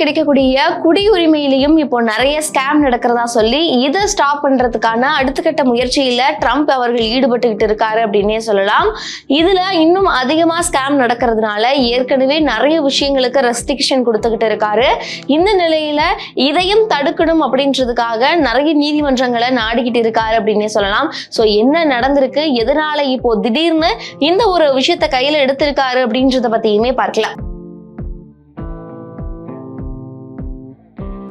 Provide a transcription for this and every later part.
கிடைக்கக்கூடிய குடியுரிமையிலையும் இப்போ நிறைய ஸ்கேம் நடக்கிறதா சொல்லி இதை ஸ்டாப் பண்றதுக்கான அடுத்த கட்ட முயற்சியில ட்ரம்ப் அவர்கள் ஈடுபட்டுக்கிட்டு இருக்காரு அப்படின்னே சொல்லலாம். இதுல இன்னும் அதிகமா ஸ்கேம் நடக்கிறதுனால ஏற்கனவே நிறைய விஷயங்களுக்கு ரெஸ்ட்ரிக்ஷன் கொடுத்துக்கிட்டு இருக்காரு. இந்த நிலையில இதையும் தடுக்கணும் அப்படின்றதுக்காக நிறைய நீதிமன்றங்களை நாடிக்கிட்டு இருக்காரு அப்படின்னே சொல்லலாம். ஸோ என்ன நடந்திருக்கு? எதனால இப்போ திடீர்னு இந்த ஒரு விஷயத்த கையில எடுத்திருக்காரு அப்படின்றத பத்தியுமே பார்க்கலாம்.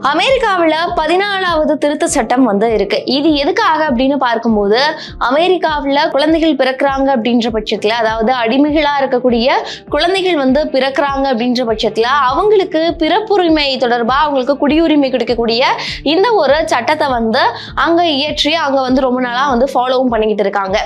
அமெரிக்காவில் பதினாலாவது திருத்த சட்டம் வந்து இருக்கு. இது எதுக்காக அப்படின்னு பார்க்கும்போது அமெரிக்காவில் குழந்தைகள் பிறக்கிறாங்க அப்படின்ற பட்சத்தில் அதாவது அடிமைகளாக இருக்கக்கூடிய குழந்தைகள் வந்து பிறக்கிறாங்க அப்படின்ற பட்சத்தில் அவங்களுக்கு பிறப்புரிமை தொடர்பாக அவங்களுக்கு குடியுரிமை கிடைக்கக்கூடிய இந்த ஒரு சட்டத்தை வந்து அங்கே இயற்றி அங்கே வந்து ரொம்ப நாளாக வந்து ஃபாலோவும் பண்ணிக்கிட்டு இருக்காங்க.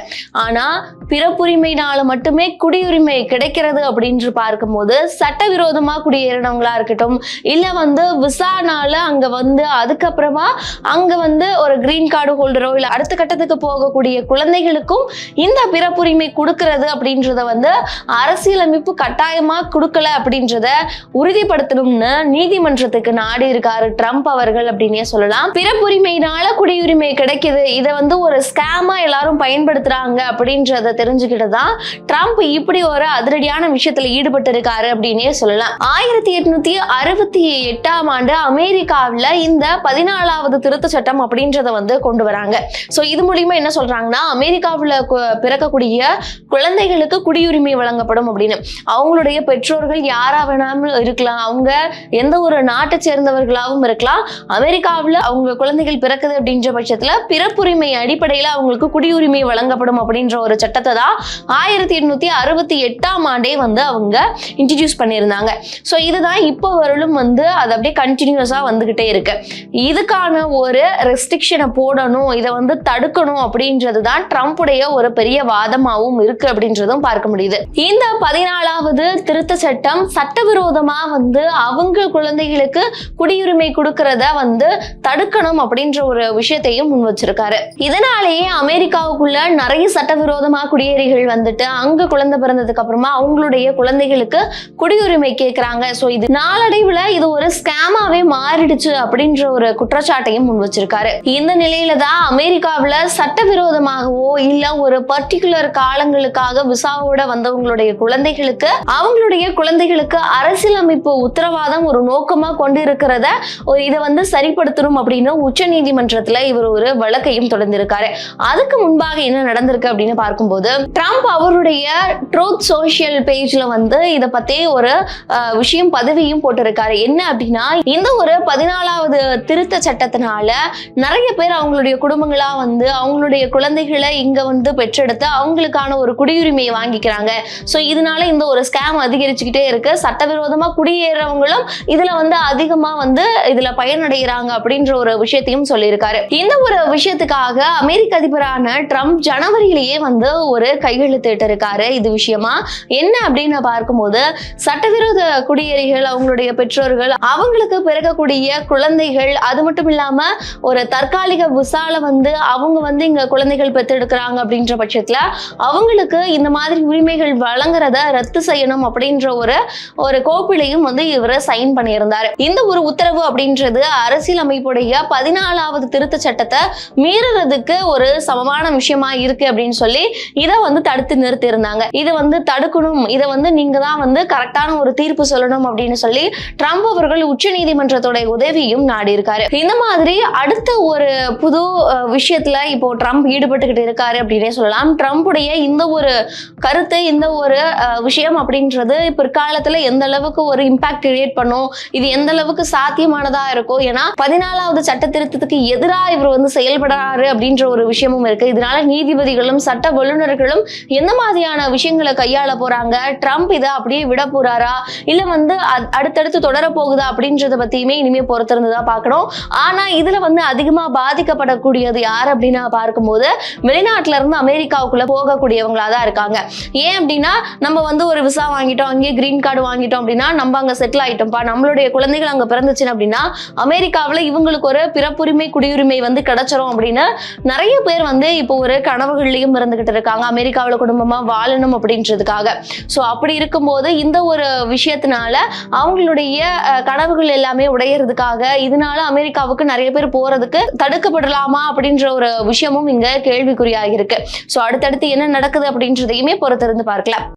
ஆனால் பிறப்புரிமைனால மட்டுமே குடியுரிமை கிடைக்கிறது அப்படின்னு பார்க்கும்போது சட்டவிரோதமாக குடியேறினவங்களா இருக்கட்டும் இல்லை வந்து விசானால அங்க வந்து அதுக்கப்புறமா அங்க வந்து ஒரு கிரீன் கார்டு ஹோல்டரோ இல்ல அடுத்த கட்டத்துக்கு போகக்கூடிய குழந்தைகளுக்கும் இந்த பிறப்புரிமை கொடுக்கறது அப்படின்றத வந்து அரசியலமைப்பு கட்டாயமா கொடுக்கல அப்படின்றத உறுதிப்படுத்தணும்னு நீதிமன்றத்துக்கு நாடி இருக்காரு ட்ரம்ப் அவர்கள் அப்படின்னே சொல்லலாம். பிறப்புரிமையினால குடியுரிமை கிடைக்குது. இதை வந்து ஒரு ஸ்கேமா எல்லாரும் பயன்படுத்துறாங்க அப்படின்றத தெரிஞ்சுக்கிட்டு தான் ட்ரம்ப் இப்படி ஒரு அதிரடியான விஷயத்துல ஈடுபட்டு இருக்காரு அப்படின்னே சொல்லலாம். ஆயிரத்தி எட்நூத்தி அறுபத்தி எட்டாம் ஆண்டு அமெரிக்க அமெரிக்காவில் இந்த பதினாலாவது திருத்த சட்டம் அப்படின்றத வந்து கொண்டு வராங்க. ஸோ இது மூலியமா என்ன சொல்றாங்கன்னா அமெரிக்காவில் பிறக்கக்கூடிய குழந்தைகளுக்கு குடியுரிமை வழங்கப்படும் அப்படின்னு. அவங்களுடைய பெற்றோர்கள் யாரா வேணாலும் இருக்கலாம். அவங்க எந்த ஒரு நாட்டை சேர்ந்தவர்களாகவும் இருக்கலாம். அமெரிக்காவில் அவங்க குழந்தைகள் பிறக்குது அப்படின்ற பட்சத்தில் பிறப்புரிமை அடிப்படையில் அவங்களுக்கு குடியுரிமை வழங்கப்படும் அப்படின்ற ஒரு சட்டத்தை தான் ஆயிரத்தி எண்ணூத்தி அறுபத்தி எட்டாம் ஆண்டே வந்து அவங்க இன்ட்ரடியூஸ் பண்ணியிருந்தாங்க. ஸோ இதுதான் இப்போ வரலும் வந்து அது அப்படியே கண்டினியூஸாக வந்துகிட்டே இருக்கு. இதுக்கான ஒரு ரெஸ்ட்ரிக்ஷனை போடணும் இதை வந்து தடுக்கணும் அப்படின்றது தான் ட்ரம்ப்புடைய ஒரு பெரிய வாதமாகவும் இருக்கு அப்படின்றதும் பார்க்க முடியுது. இந்த பதினாலாவது திருத்த சட்டம் சட்டவிரோதமா வந்து அவங்க குழந்தைகளுக்கு குடியுரிமை கொடுக்கறத வந்து தடுக்கணும் அப்படின்ற ஒரு விஷயத்தையும் முன் வச்சிருக்காரு. இதனாலேயே அமெரிக்காவுக்குள்ள நிறைய சட்டவிரோதமா குடியேறிகள் வந்துட்டு அங்க குழந்தை பிறந்ததுக்கு அப்புறமா அவங்களுடைய குழந்தைகளுக்கு குடியுரிமை கேட்கறாங்க ஸோ இது நாளடைவுல இது ஒரு ஸ்கேமாவே மாறிடுச்சு அப்படின்ற ஒரு குற்றச்சாட்டையும் முன் வச்சிருக்காரு இந்த நிலையில தான் அமெரிக்காவில் சட்டவிரோதமாகவோ இல்ல ஒரு பர்டிகுலர் காலங்களுக்காக விசாவோட வந்தவங்களுடைய குழந்தைகளுக்கு அவங்களுடைய குழந்தைகளுக்கு அரசியலமைப்பு உத்தரவாதம் ஒரு நோக்கமா கொண்டு இருக்கிறத ஒரு இதை வந்து சரிப்படுத்தணும் அப்படின்னு உச்ச நீதிமன்றத்துல இவர் ஒரு வழக்கையும் தொடர்ந்திருக்காரு. அதுக்கு முன்பாக என்ன நடந்திருக்கு அப்படின்னு பார்க்கும்போது ட்ரம்ப் அவருடைய ட்ரூத் சோஷியல் பேஜ்ல வந்து இதை பத்தி ஒரு விஷயம் பதவியும் போட்டிருக்காரு. என்ன அப்படின்னா இந்த ஒரு பதினாலாவது திருத்த சட்டத்தினால நிறைய பேர் அவங்களுடைய குடும்பங்களா வந்து அவங்களுடைய குழந்தைகளை இங்க வந்து பெற்றெடுத்து அவங்களுக்கான ஒரு குடியுரிமையை வாங்கிக்கிறாங்க. ஸோ இதனால இந்த ஒரு ஸ்கேம் அதிகரிச்சுக்கிட்டே இருக்கு. சட்டவிரோதமா குடியேறவங்களும் இதுல வந்து அதிகமா வந்து இதுல பயனடைகிறாங்க அப்படின்ற ஒரு விஷயத்தையும் சொல்லியிருக்காரு. இந்த ஒரு விஷயத்துக்காக அமெரிக்க அதிபரான ட்ரம்ப் ஜனவரியிலேயே வந்து ஒரு கையெழுத்திட்டு இருக்காரு இது விஷயமா? என்ன அப்படின்னு பார்க்கும்போது சட்டவிரோத குடியேறிகள் அவங்களுடைய பெற்றோர்கள் அவங்களுக்கு பிறக்கக்கூடிய குழந்தைகள் அது மட்டும் இல்லாம ஒரு தற்காலிக விசால வந்து அவங்க வந்து இங்க குழந்தைகள் பெற்றெடுக்கிறாங்க அப்படின்ற பட்சத்துல அவங்களுக்கு இந்த மாதிரி உரிமைகள் வழங்குறத ரத்து செய்யணும் அப்படின்ற ஒரு ஒரு கோப்பிலையும் வந்து இவர் சைன் பண்ணியிருந்தார். இந்த ஒரு உத்தரவு அப்படின்றது அரசியல் அமைப்புடைய பதினாலாவது திருத்த சட்டத்தை மீறுறதுக்கு ஒரு சமமான விஷயமா இருக்கு அப்படின்னு சொல்லி இதை வந்து தடுத்து நிறுத்தி இருந்தாங்க இதை வந்து தடுக்கணும். இதை வந்து நீங்க தான் வந்து கரெக்டான ஒரு தீர்ப்பு சொல்லணும் அப்படின்னு சொல்லி ட்ரம்ப் அவர்கள் உச்ச நீதிமன்றத்துடைய உதவியும் நாடி இருக்காரு இந்த மாதிரி அடுத்த ஒரு புது விஷயத்துல இப்போ ட்ரம்ப் ஈடுபட்டுக்கிட்டு இருக்காரு அப்படின்னே சொல்லலாம். ட்ரம்ப்புடைய இந்த ஒரு கருத்து இந்த ஒரு விஷயம் அப்படின்றது பிற்காலத்துல எந்த அளவுக்கு ஒரு இம்பாக்ட் கிரியேட் பண்ணும் இது எந்த அளவுக்கு சாத்தியமானதா இருக்கும் ஏன்னா பதினாலாவது சட்ட திருத்தத்துக்கு எதிராக இவர் வந்து செயல்படுறாரு அப்படின்ற ஒரு விஷயமும் இருக்கு. இதனால நீதிபதிகளும் சட்ட வல்லுநர்களும் எந்த மாதிரியான விஷயங்களை கையாள போறாங்க? ட்ரம்ப் இதை அப்படியே விட போறாரா? இல்ல வந்து அடுத்தடுத்து தொடர போகுதா அப்படின்றத பத்தியுமே இனிமே பொறுத்திருந்து தான் பார்க்கணும். ஆனால் இதில் வந்து அதிகமாக பாதிக்கப்படக்கூடியது யார் அப்படின்னா பார்க்கும்போது வெளிநாட்டில இருந்து அமெரிக்காவுக்குள்ளே போகக்கூடியவங்களா தான் இருக்காங்க. ஏன் அப்படின்னா நம்ம வந்து ஒரு விசா வாங்கிட்டோம் அங்கேயே கிரீன் கார்டு வாங்கிட்டோம் அப்படின்னா நம்ம அங்கே செட்டில் ஆயிட்டோம்ப்பா. நம்மளுடைய குழந்தைகள் அங்கே பிறந்துச்சுன்னு அப்படின்னா அமெரிக்காவில் இவங்களுக்கு ஒரு பிறப்புரிமை குடியுரிமை வந்து கிடைச்சிரும் அப்படின்னு நிறைய பேர் வந்து இப்போ ஒரு கனவுகள்லையும் இருந்துகிட்டு இருக்காங்க. அமெரிக்காவில் குடும்பமாக வாழணும் அப்படின்றதுக்காக. ஸோ அப்படி இருக்கும்போது இந்த ஒரு விஷயத்தினால அவங்களுடைய கனவுகள் எல்லாமே உடையறதுக்காக இதனால அமெரிக்காவுக்கு நிறைய பேர் போறதுக்கு தடுக்கப்படலாமா அப்படின்ற ஒரு விஷயமும் இங்க கேள்விக்குறியாகி இருக்கு. ஸோ அடுத்தடுத்து என்ன நடக்குது அப்படின்றதையுமே பொறுத்திருந்து பார்க்கலாம்.